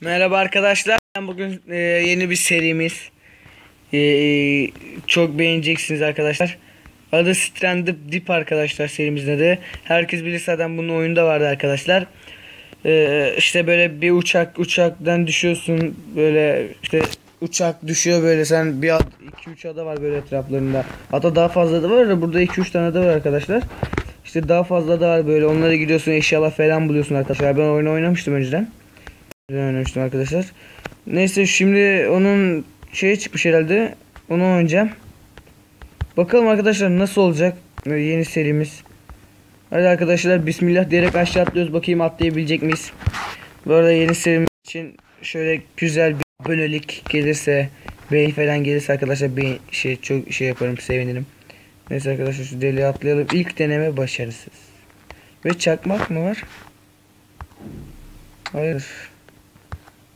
Merhaba arkadaşlar. Bugün e, yeni bir serimiz. E, çok beğeneceksiniz arkadaşlar. Adı Stranded Deep arkadaşlar serimizin adı. Herkes bilir zaten bunun oyunda vardı arkadaşlar. E, işte böyle bir uçak uçaktan düşüyorsun böyle işte uçak düşüyor böyle sen bir 2-3 ada var böyle etraflarında. Hatta daha fazla da var da burada 2-3 tane de var arkadaşlar. İşte daha fazla da var böyle onlara gidiyorsun eşyalar falan buluyorsun arkadaşlar. Ben oyunu oynamıştım önceden. Oynamıştım arkadaşlar. Neyse şimdi onun şeye çıkmış herhalde. Onu oynayacağım. Bakalım arkadaşlar nasıl olacak yeni serimiz. Hadi arkadaşlar bismillah diyerek aşağı atlıyoruz. Bakayım atlayabilecek miyiz? Bu arada yeni serimiz için şöyle güzel bir abonelik gelirse beğeni falan gelirse arkadaşlar bir şey çok şey yaparım sevinirim. Neyse arkadaşlar şu deliğe atlayalım. İlk deneme başarısız. Ve çakmak mı var? Hayır.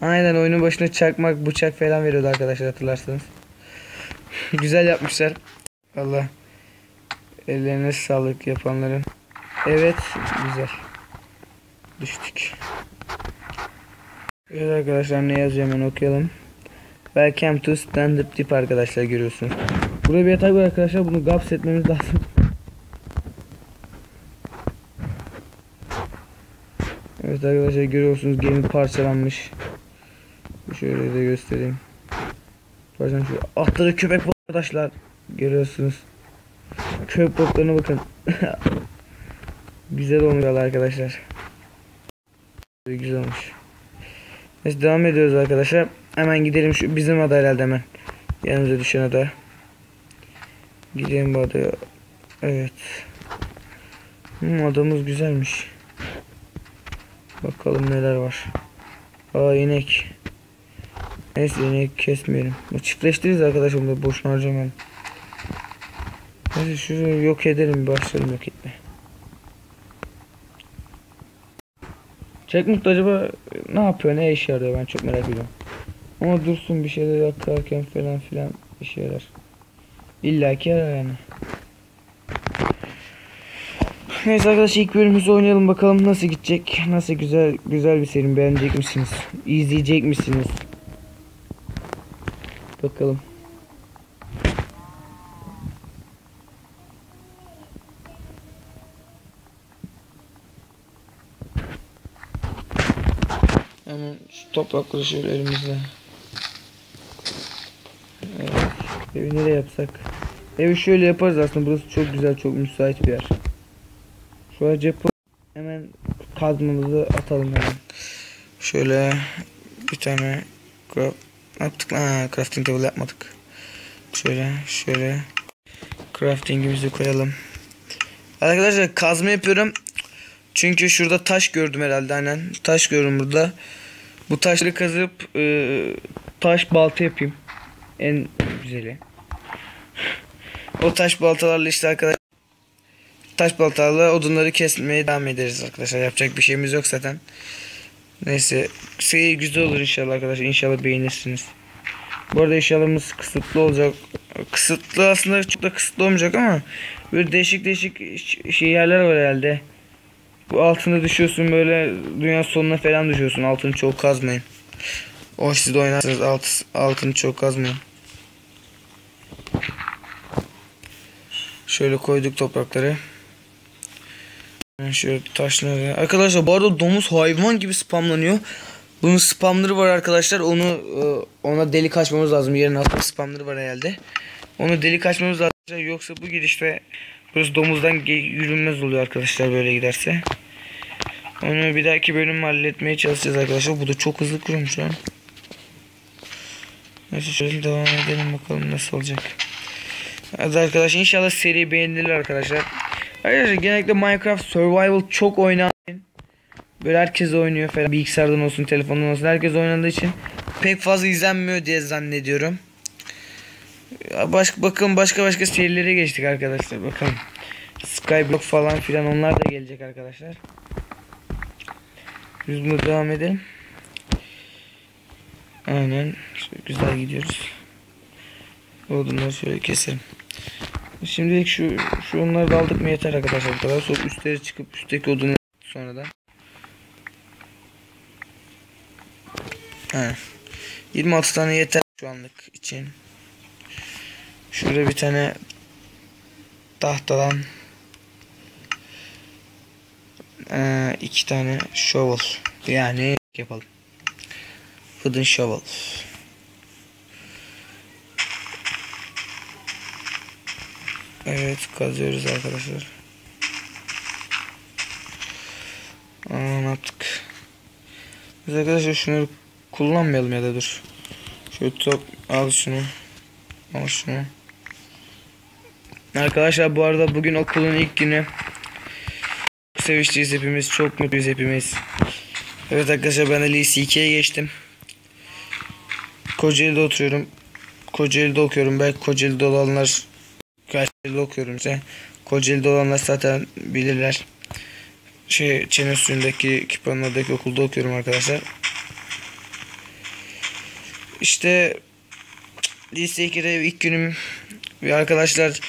Aynen oyunun başına çakmak, bıçak falan veriyordu arkadaşlar hatırlarsanız. Güzel yapmışlar. Allah. Ellerine sağlık yapanların. Evet, güzel. Düştük. Evet arkadaşlar ne yazıyor hemen okuyalım. Welcome to stand up tip arkadaşlar görüyorsunuz. Burada bir yatak var arkadaşlar bunu gaps etmemiz lazım. Evet arkadaşlar görüyorsunuz gemi parçalanmış. Şöyle de göstereyim. Parçalanmış. Atları köpek arkadaşlar. Görüyorsunuz. Köpek balıklarına bakın. Güzel olmuş arkadaşlar. Güzel olmuş. Neyse devam ediyoruz arkadaşlar. Hemen gidelim şu bizim ada herhalde hemen. Yanımıza düşen ada. Gidelim bu adaya. Evet. Hmm, adamız güzelmiş. Bakalım neler var. Aa inek. Neyse inek kesmeyelim. Çiftleştiririz arkadaşlar bunu boşuna harcamayalım. Neyse şunu yok edelim başlayalım yok etme. Çekmut acaba ne yapıyor ne işe yarıyor ben çok merak ediyorum. Ama dursun bir şeyler yakarken falan filan işe yarar. İlla ki yarar yani. Neyse arkadaşlar ilk bölümümüzü oynayalım bakalım nasıl gidecek. Nasıl güzel güzel bir seri beğenecek misiniz? İzleyecek misiniz? Bakalım. Hemen şu toprakları şöyle elimizde. Evet. Evi nereye yapsak? Evi şöyle yaparız aslında. Burası çok güzel, çok müsait bir yer. An cephe hemen kazmamızı atalım hemen. Şöyle bir tane craft yaptık. Ha, crafting table yapmadık. Şöyle, şöyle craftingimizi koyalım. Arkadaşlar kazma yapıyorum. Çünkü şurada taş gördüm herhalde aynen. Taş gördüm burada. Bu taşları kazıp e, taş balta yapayım. En güzeli. O taş baltalarla işte arkadaşlar taş baltalarla odunları kesmeye devam ederiz arkadaşlar. Yapacak bir şeyimiz yok zaten. Neyse. Seyir güzel olur inşallah arkadaşlar. İnşallah beğenirsiniz. Bu arada eşyalarımız kısıtlı olacak. Kısıtlı aslında çok da kısıtlı olmayacak ama böyle değişik değişik şey yerler var herhalde. Bu altında düşüyorsun böyle dünya sonuna falan düşüyorsun. Altını çok kazmayın. O siz de oynarsanız alt, altını çok kazmayın. Şöyle koyduk toprakları. Şöyle taşları. Arkadaşlar bu arada domuz hayvan gibi spamlanıyor. Bunun spamları var arkadaşlar. Onu e, ona delik açmamız lazım. Yerin altında spamları var herhalde. Onu delik açmamız lazım. Yoksa bu gidişte burası domuzdan yürünmez oluyor arkadaşlar böyle giderse. Onu bir dahaki bölüm halletmeye çalışacağız arkadaşlar. Bu da çok hızlı kurumuş lan. Neyse şöyle devam edelim bakalım nasıl olacak. Hadi arkadaşlar inşallah seri beğenilir arkadaşlar. Arkadaşlar genellikle Minecraft Survival çok oynanıyor. Böyle herkes oynuyor falan. Bilgisayardan olsun, telefondan olsun. Herkes oynadığı için pek fazla izlenmiyor diye zannediyorum. Başka bakın başka başka serilere geçtik arkadaşlar. Bakın. Skyblock falan filan onlar da gelecek arkadaşlar. Biz bunu devam edelim. Aynen. Şöyle güzel gidiyoruz. Odunları şöyle keselim. Şimdilik şu şu onları da aldık mı yeter arkadaşlar. Bu kadar sonra üstleri çıkıp üstteki odunları sonradan. He. 26 tane yeter şu anlık için. Şurada bir tane tahtadan ee, iki tane shovel yani yapalım. Wooden shovel. Evet kazıyoruz arkadaşlar. Yaptık? Biz arkadaşlar şunları kullanmayalım ya da dur. Şöyle top al şunu. Al şunu. Arkadaşlar bu arada bugün okulun ilk günü. Çok Seviştiyiz hepimiz. Çok mutluyuz hepimiz. Evet arkadaşlar ben de lise 2'ye geçtim. Kocaeli'de oturuyorum. Kocaeli'de okuyorum. Belki Kocaeli'de olanlar Kocaeli'de okuyorum işte. Kocaeli'de olanlar zaten bilirler. Şey Çene suyundaki Kipanlı'daki okulda okuyorum arkadaşlar. İşte lise 2'de ilk günüm ve arkadaşlar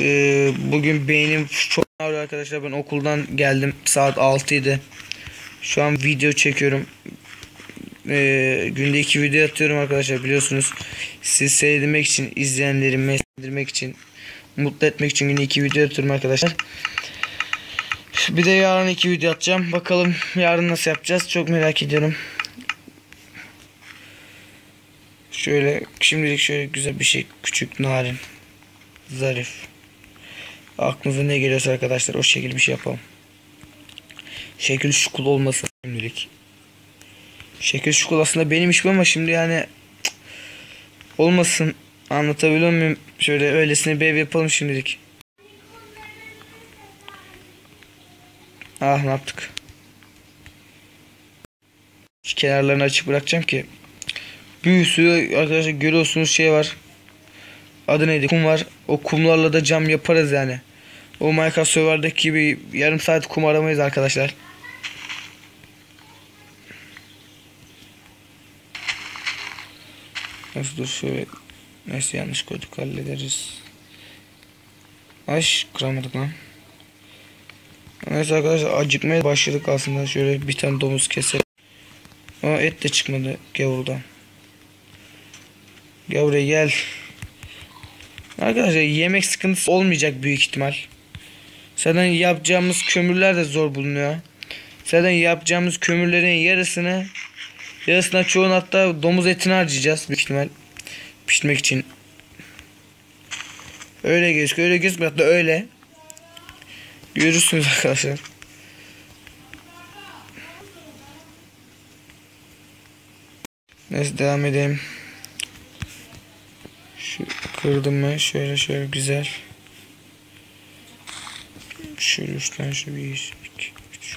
e, bugün beynim çok ağrıyor arkadaşlar ben okuldan geldim saat 6 idi. Şu an video çekiyorum. E, günde iki video atıyorum arkadaşlar biliyorsunuz. Sizi seyretmek için izleyenlerimi seyretmek için mutlu etmek için günde iki video atıyorum arkadaşlar. Bir de yarın iki video atacağım. Bakalım yarın nasıl yapacağız. Çok merak ediyorum. Şöyle şimdilik şöyle güzel bir şey. Küçük, narin, zarif. Aklınıza ne geliyorsa arkadaşlar o şekilde bir şey yapalım. Şekil şukul olmasın şimdilik. Şekil şukul aslında benim işim ama şimdi yani olmasın. Anlatabiliyor muyum? Şöyle öylesine bir ev yapalım şimdilik. Ah ne yaptık? Şu kenarlarını açık bırakacağım ki bir sürü arkadaşlar görüyorsunuz şey var. Adı neydi? Kum var. O kumlarla da cam yaparız yani. O Minecraft serverdaki gibi yarım saat kum aramayız arkadaşlar. Nasıl dur şöyle Neyse yanlış koyduk hallederiz. Aş kıramadık lan. Neyse arkadaşlar acıkmaya başladık aslında. Şöyle bir tane domuz keselim. Ama et de çıkmadı gavurdan. Gel gel. Arkadaşlar yemek sıkıntısı olmayacak büyük ihtimal. Zaten yapacağımız kömürler de zor bulunuyor. Zaten yapacağımız kömürlerin yarısını yarısına çoğunu hatta domuz etini harcayacağız büyük ihtimal. Pişirmek için. Öyle gözüküyor. Öyle gözükmüyor. Hatta öyle. Görürsünüz arkadaşlar. Neyse devam edelim. Şu kırdım mı? Şöyle şöyle güzel. Şöyle tane şu bir, iki, üç.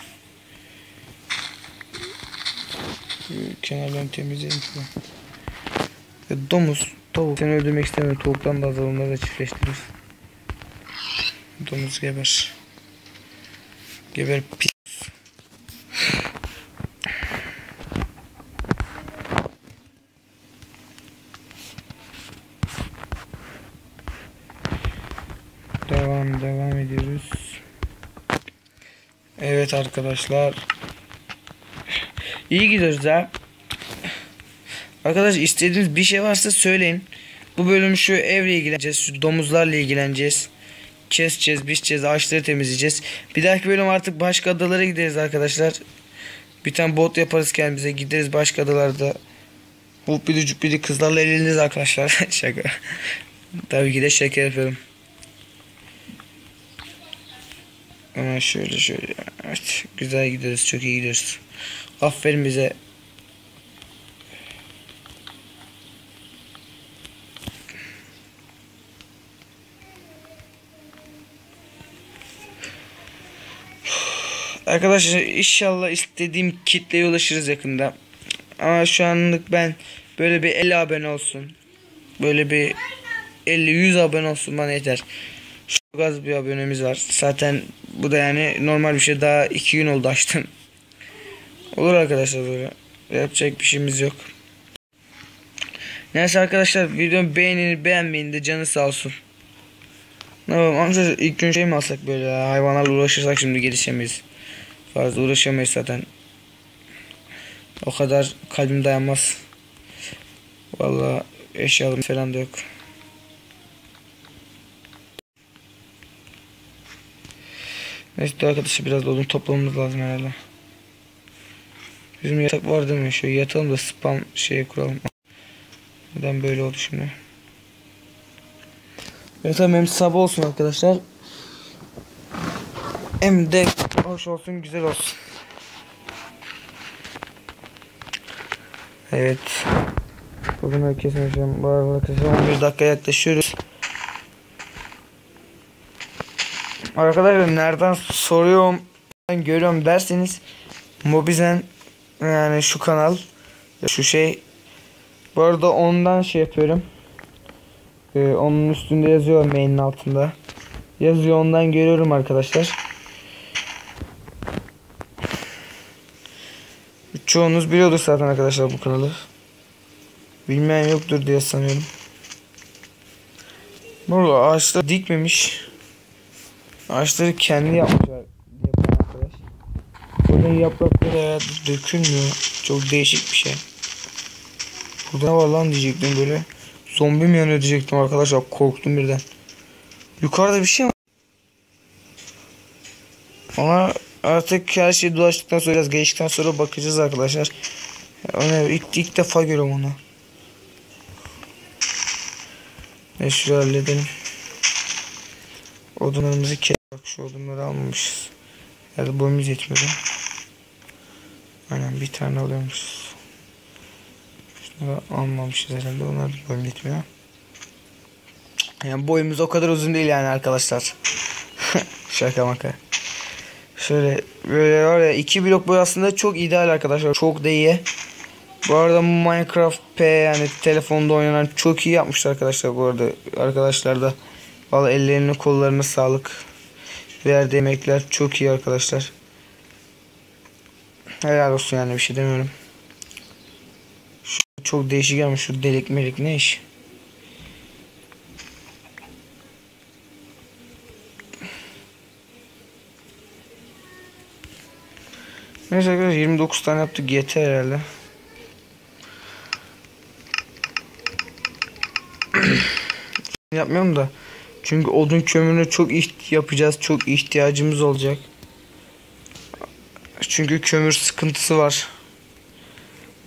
Kenarlarını temizleyelim domuz, tavuk. Seni öldürmek istemiyorum. Tavuktan da azal onları da çiftleştiririz. Domuz geber. Geber pis. Devam devam ediyoruz. Evet arkadaşlar. İyi gidiyoruz ha. Arkadaş istediğiniz bir şey varsa söyleyin. Bu bölüm şu evle ilgileneceğiz. Şu domuzlarla ilgileneceğiz. Keseceğiz, biçeceğiz, ağaçları temizleyeceğiz. Bir dahaki bölüm artık başka adalara gideriz arkadaşlar. Bir tane bot yaparız kendimize. Gideriz başka adalarda. Hubbidi cübbidi kızlarla eğleniriz arkadaşlar. şaka. Tabii ki de şaka yapıyorum. Hemen şöyle şöyle. Evet. Güzel gidiyoruz. Çok iyi gidiyoruz. Aferin bize. Arkadaşlar inşallah istediğim kitleye ulaşırız yakında. Ama şu anlık ben böyle bir 50 abone olsun. Böyle bir 50-100 abone olsun bana yeter. Çok az bir abonemiz var. Zaten bu da yani normal bir şey. Daha 2 gün oldu açtım. Olur arkadaşlar böyle. Yapacak bir şeyimiz yok. Neyse arkadaşlar videomu beğenin beğenmeyin de canı sağ olsun. Ne yapalım amca ilk gün şey mi alsak böyle hayvanlarla uğraşırsak şimdi gelişemeyiz. Fazla uğraşamayız zaten. O kadar kalbim dayanmaz. Vallahi eşyalarım falan da yok. Neyse arkadaşlar biraz da odun toplamamız lazım herhalde. Bizim yatak var değil mi? Şöyle yatalım da spam şeye kuralım. Neden böyle oldu şimdi? Yatağım hem sabah olsun arkadaşlar. Hem de hoş olsun güzel olsun. Evet. Bugün herkesin yaşam. Bu arada arkadaşlar 11 dakika yaklaşıyoruz. Arkadaşlar nereden soruyorum görüyorum derseniz Mobizen yani şu kanal şu şey bu arada ondan şey yapıyorum ee, onun üstünde yazıyor mailin altında yazıyor ondan görüyorum arkadaşlar çoğunuz biliyordur zaten arkadaşlar bu kanalı bilmeyen yoktur diye sanıyorum bu ağaçlar dikmemiş Ağaçları kendi yapmışlar yapan arkadaş. Burada yaprakları herhalde dökülmüyor. Çok değişik bir şey. Burada ne var lan diyecektim böyle. Zombi mi yanıyor diyecektim arkadaşlar. Korktum birden. Yukarıda bir şey var. Ona artık her şey dolaştıktan sonra biraz geçtikten sonra bakacağız arkadaşlar. Ona ilk, ilk defa görüyorum onu. Ve şurayı halledelim. Odunlarımızı kes. Bak şu odunları almamışız. Ya da boyumuz yetmiyor. Aynen bir tane alıyormuşuz. Şunları almamışız herhalde. Onlar da boyum yetmiyor. Yani boyumuz o kadar uzun değil yani arkadaşlar. Şaka maka. Şöyle böyle var ya iki blok boy aslında çok ideal arkadaşlar. Çok da iyi. Bu arada Minecraft P yani telefonda oynanan çok iyi yapmışlar arkadaşlar bu arada. Arkadaşlar da Vallahi ellerine kollarına sağlık. Verdiği emekler çok iyi arkadaşlar. Helal olsun yani bir şey demiyorum. Şu çok değişik gelmiş şu delik melik ne iş? Neyse arkadaşlar 29 tane yaptık yeter herhalde. Yapmıyorum da. Çünkü odun kömürüne çok yapacağız. Çok ihtiyacımız olacak. Çünkü kömür sıkıntısı var.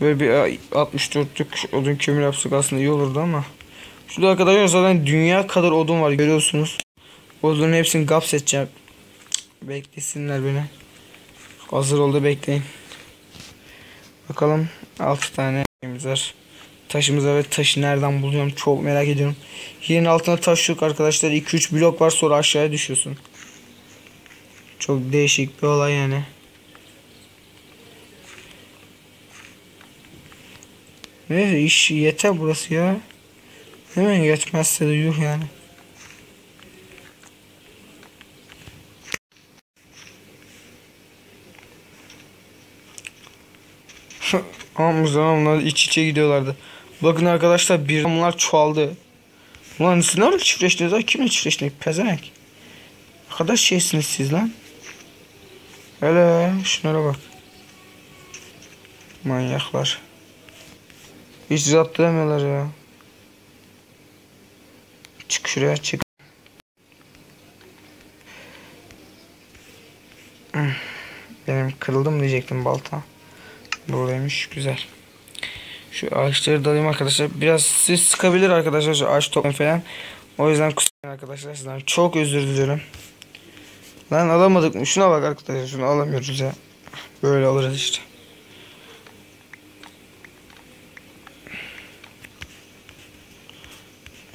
Böyle bir 64'lük odun kömür yapsak aslında iyi olurdu ama. Şurada arkadaşlar zaten dünya kadar odun var görüyorsunuz. Odunun hepsini gaps edeceğim. Beklesinler beni. Hazır oldu bekleyin. Bakalım 6 tane var. Taşımıza ve taşı nereden buluyorum çok merak ediyorum. Yerin altına taş yok arkadaşlar. 2-3 blok var sonra aşağıya düşüyorsun. Çok değişik bir olay yani. Neyse iş yeter burası ya. Hemen yetmezse de yuh yani. Ama zamanlar iç içe gidiyorlardı. Bakın arkadaşlar bir bunlar çoğaldı. Ulan siz öyle çiftleştiniz lan? Kimle çiftleştiniz? Pezenek. Ne kadar şeysiniz siz lan? Hele şunlara bak. Manyaklar. Hiç zapt ya. Çık şuraya çık. Benim kırıldım diyecektim balta. Buradaymış güzel. Şu ağaçları dalayım arkadaşlar. Biraz siz sıkabilir arkadaşlar şu ağaç toplayın falan. O yüzden kusurun arkadaşlar sizden çok özür diliyorum. Lan alamadık mı? Şuna bak arkadaşlar şunu alamıyoruz ya. Böyle alırız işte.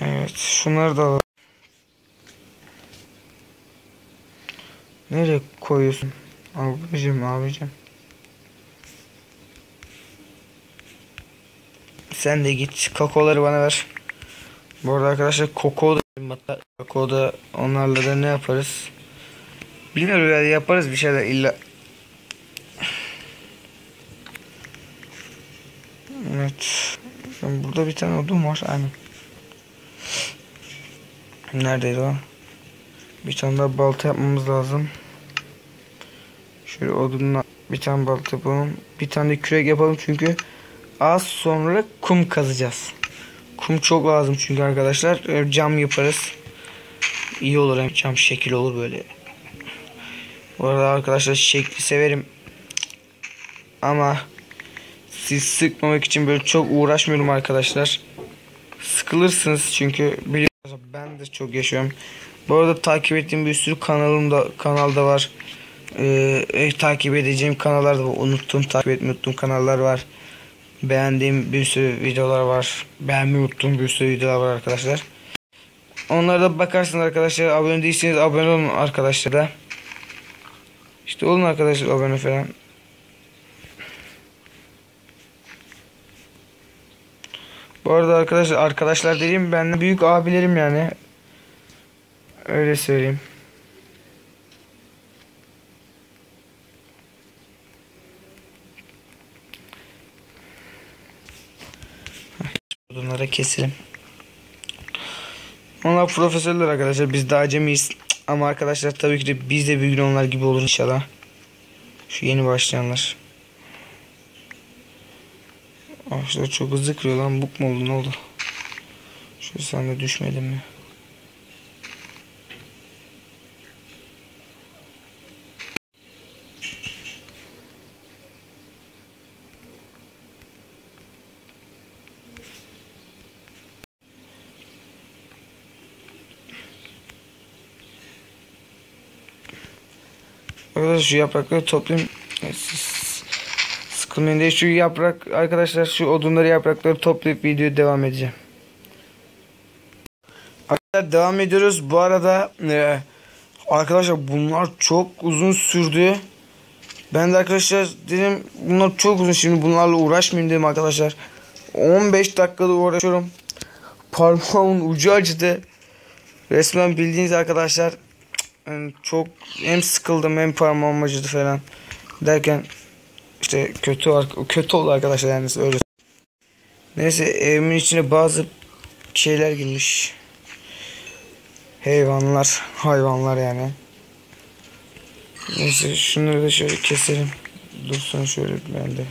Evet şunları da alalım. Nereye koyuyorsun? Abicim abicim. Sen de git kakaoları bana ver. Bu arada arkadaşlar koko da koko da onlarla da ne yaparız? Bilmiyorum ya yaparız bir şeyler illa. Evet. Burada bir tane odun var. Aynen. Neredeydi o? Bir tane daha balta yapmamız lazım. Şöyle odunla Bir tane balta yapalım. Bir tane de kürek yapalım çünkü az sonra kum kazacağız. Kum çok lazım çünkü arkadaşlar. Cam yaparız. İyi olur hem cam şekil olur böyle. Bu arada arkadaşlar şekli severim. Ama siz sıkmamak için böyle çok uğraşmıyorum arkadaşlar. Sıkılırsınız çünkü biliyorsunuz ben de çok yaşıyorum. Bu arada takip ettiğim bir sürü kanalım da kanalda var. Ee, e, takip edeceğim kanallar da var. Unuttum takip etmeyi unuttum kanallar var. Beğendiğim bir sürü videolar var. Beğenmeyi unuttuğum bir sürü videolar var arkadaşlar. Onlara da bakarsınız arkadaşlar. Abone değilseniz abone olun arkadaşlar da. İşte olun arkadaşlar abone falan. Bu arada arkadaşlar arkadaşlar dediğim benden büyük abilerim yani. Öyle söyleyeyim. Bunlara keselim. Onlar profesörler arkadaşlar. Biz de acemiyiz. Ama arkadaşlar tabii ki de biz de bir gün onlar gibi olur inşallah. Şu yeni başlayanlar. Ağaçlar çok hızlı kırıyor lan. Buk mu oldu ne oldu? Şu sen de düşmedin mi? Şu yaprakları toplayayım. Sıkılmayın diye şu yaprak arkadaşlar şu odunları yaprakları toplayıp video devam edeceğim. Arkadaşlar devam ediyoruz. Bu arada e, arkadaşlar bunlar çok uzun sürdü. Ben de arkadaşlar dedim bunlar çok uzun şimdi bunlarla uğraşmayayım dedim arkadaşlar. 15 dakikada uğraşıyorum. Parmağımın ucu acıdı. Resmen bildiğiniz arkadaşlar yani çok hem sıkıldım hem parmağım acıdı falan derken işte kötü kötü oldu arkadaşlar yani öyle. Neyse evimin içine bazı şeyler girmiş. Hayvanlar, hayvanlar yani. Neyse şunları da şöyle keselim. Dursun şöyle bende.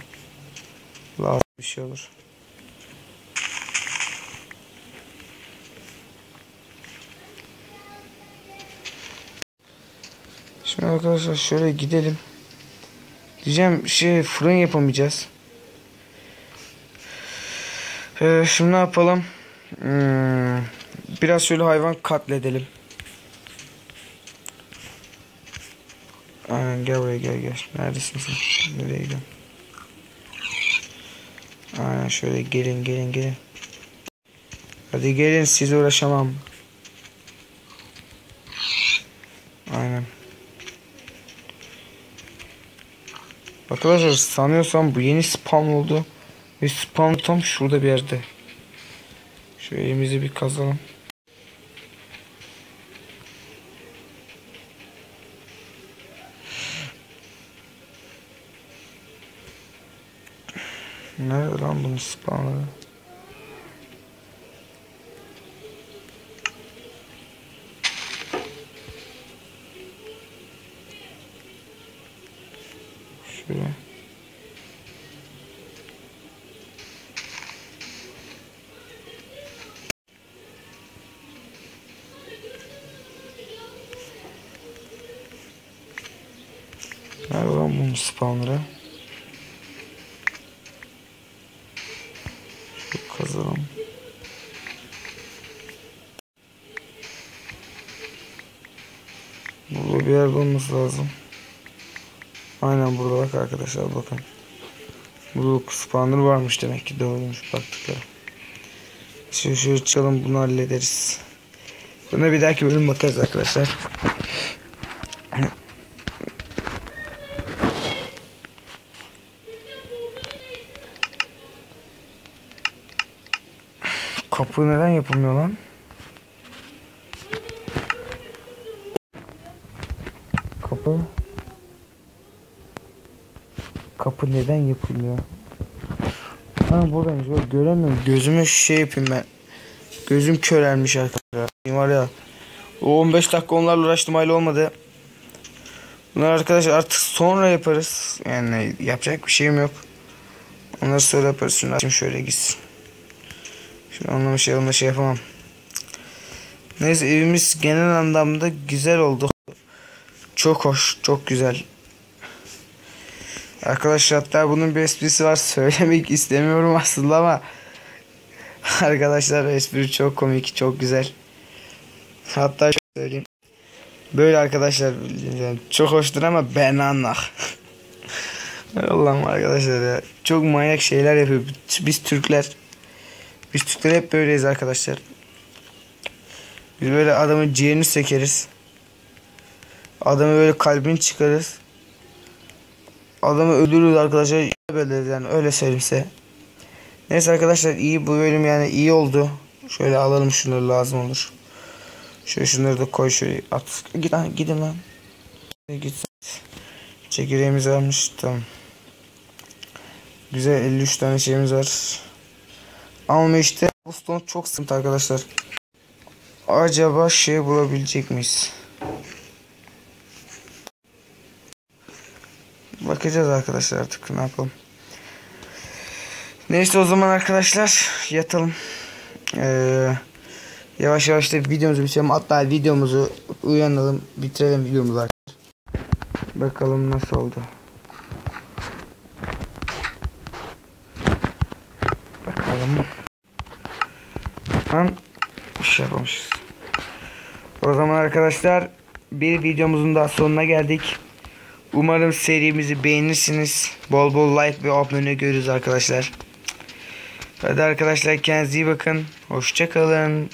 Lazım bir şey olur. Şimdi arkadaşlar şöyle gidelim. Diyeceğim şey fırın yapamayacağız. Ee, şimdi ne yapalım? Hmm, biraz şöyle hayvan katledelim. Aynen gel buraya gel gel. Neredesin sen? Nereye gidiyorsun? Aynen şöyle gelin gelin gelin. Hadi gelin siz uğraşamam. Arkadaşlar sanıyorsam bu yeni spawn oldu. Ve spawn tam şurada bir yerde. Şu elimizi bir kazalım. Nerede lan bunun spawnları? Nerede lan bunun spawnları? Kazalım. Burada bir yerde olması lazım. Aynen burada bak arkadaşlar bakın. Burada spawner varmış demek ki doğruymuş baktık ya. Şöyle şöyle çıkalım bunu hallederiz. Buna bir dahaki bölüm bakarız arkadaşlar. Kapı neden yapılmıyor lan? Kapı Kapı neden yapılmıyor? Ha buradaymış bak göremiyorum. Gözüme şey yapayım ben. Gözüm körelmiş arkadaşlar. Var ya. O 15 dakika onlarla uğraştım hala olmadı. Bunlar arkadaşlar artık sonra yaparız. Yani yapacak bir şeyim yok. Onları sonra yaparız. Şunu açayım şöyle gitsin. Şimdi onunla bir şey, yapamam. Neyse evimiz genel anlamda güzel oldu. Çok hoş, çok güzel. Arkadaşlar hatta bunun bir esprisi var. Söylemek istemiyorum aslında ama Arkadaşlar espri çok komik, çok güzel. Hatta söyleyeyim. Böyle arkadaşlar çok hoştur ama ben anlak. Allah'ım arkadaşlar ya. Çok manyak şeyler yapıyor. Biz Türkler. Biz Türkler hep böyleyiz arkadaşlar. Biz böyle adamın ciğerini sökeriz. Adamı böyle kalbini çıkarız. Adamı öldürürüz arkadaşlar. Böyle yani öyle söyleyeyim. Neyse arkadaşlar iyi bu bölüm yani iyi oldu. Şöyle alalım şunları lazım olur. Şöyle şunları da koy şöyle at. Git lan gidin lan. Git. Çekirdeğimiz varmış tamam. Güzel 53 tane şeyimiz var. Ama işte Boston çok sıkıntı arkadaşlar. Acaba şey bulabilecek miyiz? Bakacağız arkadaşlar artık ne yapalım. Neyse o zaman arkadaşlar yatalım. Ee, yavaş yavaş da videomuzu bitirelim. Hatta videomuzu uyanalım bitirelim videomuzu arkadaşlar. Bakalım nasıl oldu. Bakalım. Tam bir şey yapmamışız. O zaman arkadaşlar bir videomuzun daha sonuna geldik. Umarım serimizi beğenirsiniz. Bol bol like ve abone görürüz arkadaşlar. Hadi arkadaşlar kendinize iyi bakın. Hoşçakalın.